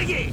쓰레기!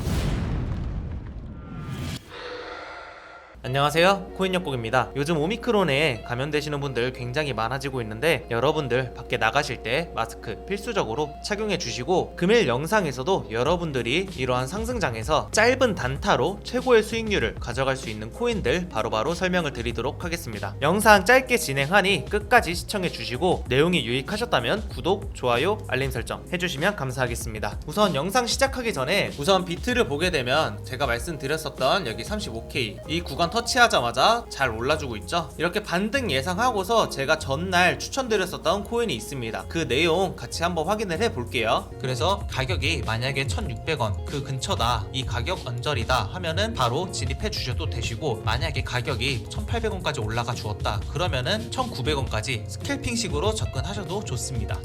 안녕하세요. 코인역국입니다. 요즘 오미크론에 감염되시는 분들 굉장히 많아지고 있는데 여러분들 밖에 나가실 때 마스크 필수적으로 착용해 주시고 금일 영상에서도 여러분들이 이러한 상승장에서 짧은 단타로 최고의 수익률을 가져갈 수 있는 코인들 바로바로 설명을 드리도록 하겠습니다. 영상 짧게 진행하니 끝까지 시청해 주시고 내용이 유익하셨다면 구독, 좋아요, 알림 설정 해주시면 감사하겠습니다. 우선 영상 시작하기 전에 우선 비트를 보게 되면 제가 말씀드렸었던 여기 35K 이 구간 터치하자마자 잘 올라주고 있죠? 이렇게 반등 예상하고서 제가 전날 추천드렸었던 코인이 있습니다. 그 내용 같이 한번 확인을 해 볼게요. 그래서 가격이 만약에 1600원 그 근처다 이 가격 언저리다 하면은 바로 진입해 주셔도 되시고 만약에 가격이 1800원까지 올라가 주었다 그러면은 1900원까지 스캘핑식으로 접근하셔도 좋습니다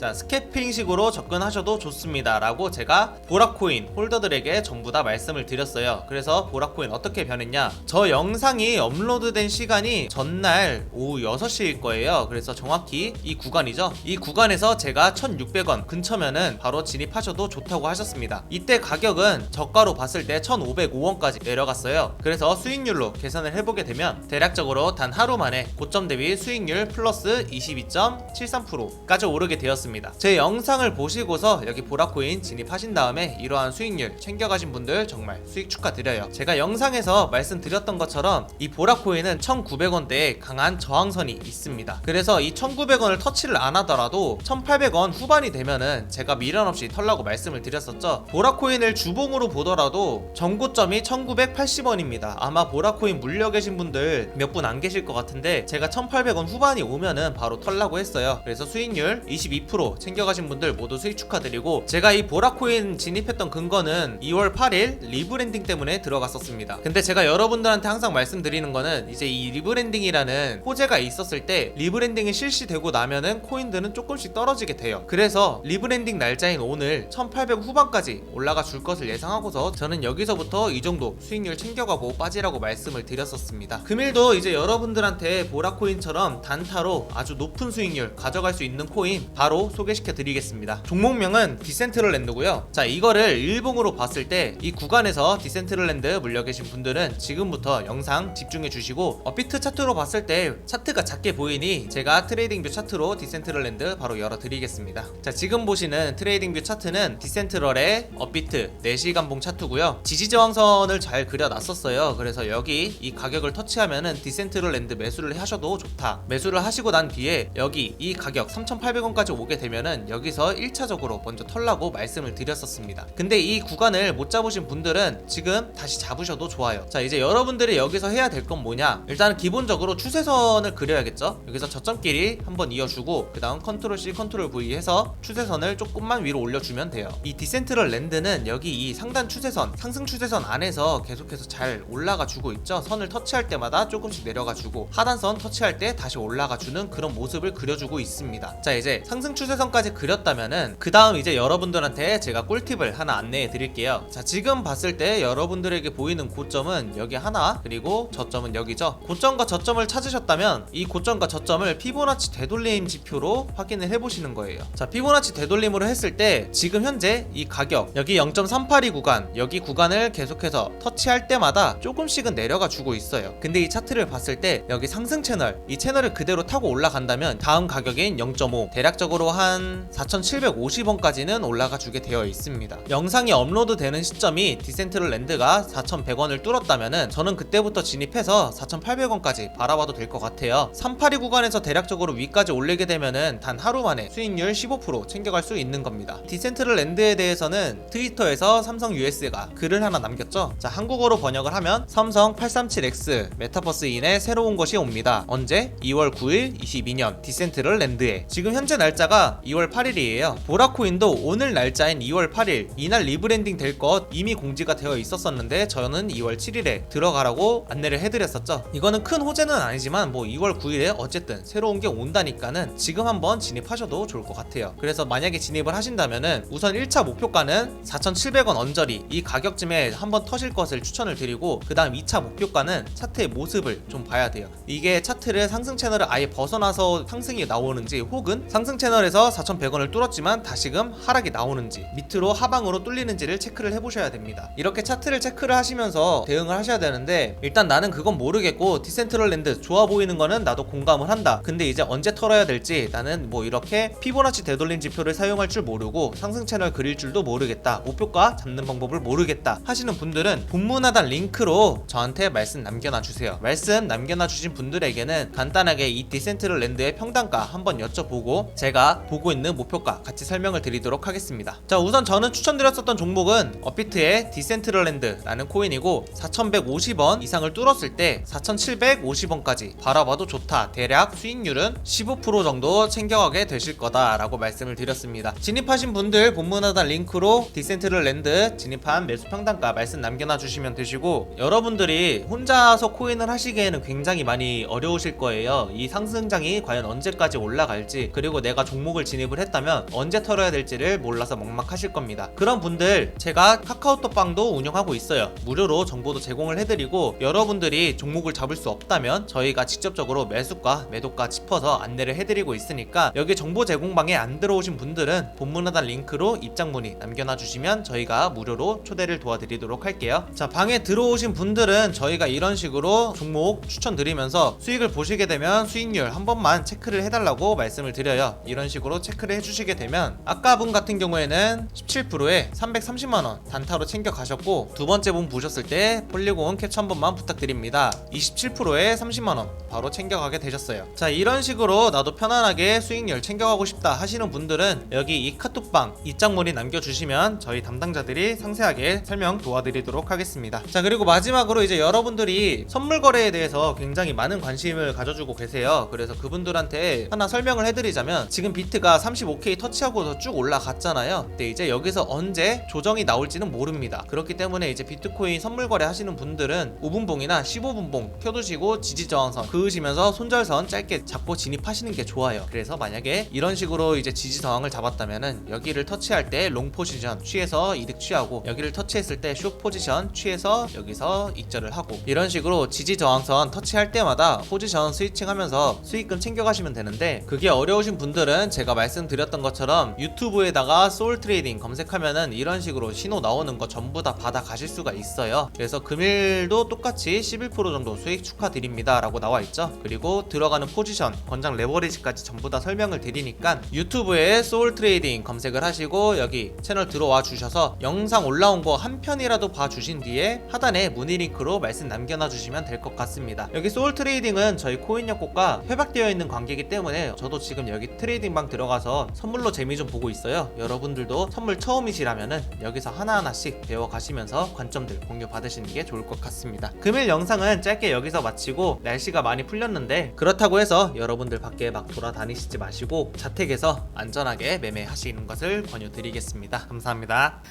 자 스캐핑식으로 접근하셔도 좋습니다 라고 제가 보라코인 홀더들에게 전부 다 말씀을 드렸어요. 그래서 보라코인 어떻게 변했냐? 저 영상이 업로드된 시간이 전날 오후 6시일 거예요. 그래서 정확히 이 구간이죠. 이 구간에서 제가 1600원 근처면은 바로 진입하셔도 좋다고 하셨습니다. 이때 가격은 저가로 봤을 때 1505원까지 내려갔어요. 그래서 수익률로 계산을 해보게 되면 대략적으로 단 하루 만에 고점 대비 수익률 플러스 22.73%까지 오르게 되었습니다. 제 영상을 보시고서 여기 보라코인 진입하신 다음에 이러한 수익률 챙겨가신 분들 정말 수익 축하드려요. 제가 영상에서 말씀드렸던 것처럼 이 보라코인은 1,900원대에 강한 저항선이 있습니다. 그래서 이 1,900원을 터치를 안 하더라도 1,800원 후반이 되면은 제가 미련 없이 털라고 말씀을 드렸었죠. 보라코인을 주봉으로 보더라도 정고점이 1,980원입니다. 아마 보라코인 물려 계신 분들 몇 분 안 계실 것 같은데 제가 1,800원 후반이 오면은 바로 털라고 했어요. 그래서 수익률 22% 챙겨가신 분들 모두 수익 축하드리고 제가 이 보라코인 진입했던 근거는 2월 8일 리브랜딩 때문에 들어갔었습니다. 근데 제가 여러분들한테 항상 말씀드리는 거는 이제 이 리브랜딩이라는 호재가 있었을 때 리브랜딩이 실시되고 나면은 코인들은 조금씩 떨어지게 돼요. 그래서 리브랜딩 날짜인 오늘 1800 후반까지 올라가 줄 것을 예상하고서 저는 여기서부터 이 정도 수익률 챙겨가고 빠지라고 말씀을 드렸었습니다. 금일도 이제 여러분들한테 보라코인처럼 단타로 아주 높은 수익률 가져갈 수 있는 코인 바로 소개시켜 드리겠습니다. 종목명은 디센트럴랜드고요. 자, 이거를 일봉으로 봤을 때 이 구간에서 디센트럴랜드 물려 계신 분들은 지금부터 영상 집중해 주시고 어, 비트 차트로 봤을 때 차트가 작게 보이니 제가 트레이딩뷰 차트로 디센트럴랜드 바로 열어 드리겠습니다. 자, 지금 보시는 트레이딩뷰 차트는 디센트럴의 업비트 4시간 봉 차트고요. 지지 저항선을 잘 그려 놨었어요. 그래서 여기 이 가격을 터치하면은 디센트럴랜드 매수를 하셔도 좋다. 매수를 하시고 난 뒤에 여기 이 가격 3,800원까지 오게 되면은 여기서 1차적으로 먼저 털라고 말씀을 드렸었습니다. 근데 이 구간을 못 잡으신 분들은 지금 다시 잡으셔도 좋아요. 자, 이제 여러분들이 여기서 해야 될 건 뭐냐? 일단은 기본적으로 추세선을 그려야겠죠? 여기서 저점끼리 한번 이어주고 그 다음 컨트롤 C, 컨트롤 V 해서 추세선을 조금만 위로 올려주면 돼요. 이 디센트럴 랜드는 여기 이 상단 추세선, 상승 추세선 안에서 계속해서 잘 올라가 주고 있죠? 선을 터치할 때마다 조금씩 내려가 주고 하단선 터치할 때 다시 올라가 주는 그런 모습을 그려주고 있습니다. 자, 이제 상승 추세 선까지 그렸다면은 그 다음 이제 여러분들한테 제가 꿀팁을 하나 안내해 드릴게요. 자, 지금 봤을 때 여러분들에게 보이는 고점은 여기 하나, 그리고 저점은 여기죠. 고점과 저점을 찾으셨다면 이 고점과 저점을 피보나치 되돌림 지표로 확인을 해보시는 거예요. 자, 피보나치 되돌림으로 했을 때 지금 현재 이 가격 여기 0.382 구간 여기 구간을 계속해서 터치할 때마다 조금씩은 내려가 주고 있어요. 근데 이 차트를 봤을 때 여기 상승 채널 이 채널을 그대로 타고 올라간다면 다음 가격인 0.5 대략적으로 한 4,750원까지는 올라가 주게 되어 있습니다. 영상이 업로드 되는 시점이 디센트럴 랜드가 4,100원을 뚫었다면은 저는 그때부터 진입해서 4,800원까지 바라봐도 될 것 같아요. 382 구간에서 대략적으로 위까지 올리게 되면은 단 하루 만에 수익률 15% 챙겨갈 수 있는 겁니다. 디센트럴 랜드에 대해서는 트위터에서 삼성 US가 글을 하나 남겼죠. 자, 한국어로 번역을 하면 삼성 837X 메타버스인에 새로운 것이 옵니다. 언제? 2월 9일 22년 디센트럴 랜드에. 지금 현재 날짜가 2월 8일이에요. 보라코인도 오늘 날짜인 2월 8일 이날 리브랜딩 될 것 이미 공지가 되어 있었었는데 저는 2월 7일에 들어가라고 안내를 해드렸었죠. 이거는 큰 호재는 아니지만 뭐 2월 9일에 어쨌든 새로운 게 온다니까는 지금 한번 진입하셔도 좋을 것 같아요. 그래서 만약에 진입을 하신다면은 우선 1차 목표가는 4,700원 언저리 이 가격쯤에 한번 터실 것을 추천을 드리고 그 다음 2차 목표가는 차트의 모습을 좀 봐야 돼요. 이게 차트를 상승 채널을 아예 벗어나서 상승이 나오는지 혹은 상승 채널에 서 4,100원에서 4,100원을 뚫었지만 다시금 하락이 나오는지 밑으로 하방으로 뚫리는지를 체크를 해보셔야 됩니다. 이렇게 차트를 체크를 하시면서 대응을 하셔야 되는데 일단 나는 그건 모르겠고 디센트럴랜드 좋아 보이는 거는 나도 공감을 한다. 근데 이제 언제 털어야 될지 나는 뭐 이렇게 피보나치 되돌림 지표를 사용할 줄 모르고 상승 채널 그릴 줄도 모르겠다. 목표가 잡는 방법을 모르겠다 하시는 분들은 본문 하단 링크로 저한테 말씀 남겨놔 주세요. 말씀 남겨놔 주신 분들에게는 간단하게 이 디센트럴랜드의 평단가 한번 여쭤보고 제가 보고 있는 목표가 같이 설명을 드리도록 하겠습니다. 자 우선 저는 추천드렸었던 종목은 업비트의 디센트럴랜드라는 코인이고 4,150원 이상을 뚫었을 때 4,750원까지 바라봐도 좋다. 대략 수익률은 15% 정도 챙겨가게 되실 거다 라고 말씀을 드렸습니다. 진입하신 분들 본문 하단 링크로 디센트럴랜드 진입한 매수 평단가 말씀 남겨놔 주시면 되시고 여러분들이 혼자서 코인을 하시기에는 굉장히 많이 어려우실 거예요. 이 상승장이 과연 언제까지 올라갈지 그리고 내가 종목 을 진입을 했다면 언제 털어야 될지를 몰라서 막막하실 겁니다. 그런 분들 제가 카카오톡 방도 운영하고 있어요. 무료로 정보도 제공을 해드리고 여러분들이 종목을 잡을 수 없다면 저희가 직접적으로 매수가 매도가 짚어서 안내를 해드리고 있으니까 여기 정보 제공방에 안 들어오신 분들은 본문 하단 링크로 입장 문의 남겨놔 주시면 저희가 무료로 초대를 도와드리도록 할게요. 자 방에 들어오신 분들은 저희가 이런 식으로 종목 추천드리면서 수익을 보시게 되면 수익률 한 번만 체크를 해달라고 말씀을 드려요. 이런 식으로 체크를 해주시게 되면 아까 분 같은 경우에는 17%에 330만 원 단타로 챙겨 가셨고 두 번째 분 보셨을 때 폴리곤 캡처 한 번만 부탁드립니다. 27%에 30만 원 바로 챙겨가게 되셨어요. 자 이런 식으로 나도 편안하게 수익률 챙겨가고 싶다 하시는 분들은 여기 이 카톡방 입장문이 남겨주시면 저희 담당자들이 상세하게 설명 도와드리도록 하겠습니다. 자 그리고 마지막으로 이제 여러분들이 선물 거래에 대해서 굉장히 많은 관심을 가져주고 계세요. 그래서 그분들한테 하나 설명을 해드리자면 지금 비 트가 35K 터치하고서 쭉 올라갔잖아요. 근데 이제 여기서 언제 조정이 나올지는 모릅니다. 그렇기 때문에 이제 비트코인 선물 거래 하시는 분들은 5분봉이나 15분봉 켜두시고 지지 저항선 그으시면서 손절선 짧게 잡고 진입하시는 게 좋아요. 그래서 만약에 이런 식으로 이제 지지 저항을 잡았다면은 여기를 터치할 때 롱 포지션 취해서 이득 취하고 여기를 터치했을 때 숏 포지션 취해서 여기서 익절을 하고 이런 식으로 지지 저항선 터치할 때마다 포지션 스위칭하면서 수익금 챙겨가시면 되는데 그게 어려우신 분들은 제가 말씀드렸던 것처럼 유튜브에다가 소울 트레이딩 검색하면은 이런 식으로 신호 나오는 거 전부 다 받아 가실 수가 있어요. 그래서 금일도 똑같이 11% 정도 수익 축하드립니다 라고 나와 있죠. 그리고 들어가는 포지션, 권장 레버리지까지 전부 다 설명을 드리니까 유튜브에 소울 트레이딩 검색을 하시고 여기 채널 들어와 주셔서 영상 올라온 거 한 편이라도 봐 주신 뒤에 하단에 문의 링크로 말씀 남겨놔 주시면 될 것 같습니다. 여기 소울 트레이딩은 저희 코인 약국과 협약되어 있는 관계이기 때문에 저도 지금 여기 트레이딩방 들어가서 선물로 재미 좀 보고 있어요. 여러분들도 선물 처음이시라면은 여기서 하나하나씩 배워 가시면서 관점들 공유 받으시는 게 좋을 것 같습니다. 금일 영상은 짧게 여기서 마치고 날씨가 많이 풀렸는데 그렇다고 해서 여러분들 밖에 막 돌아다니시지 마시고 자택에서 안전하게 매매하시는 것을 권유드리겠습니다. 감사합니다.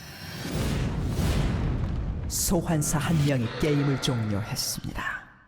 소환사 한 명이 게임을 종료했습니다.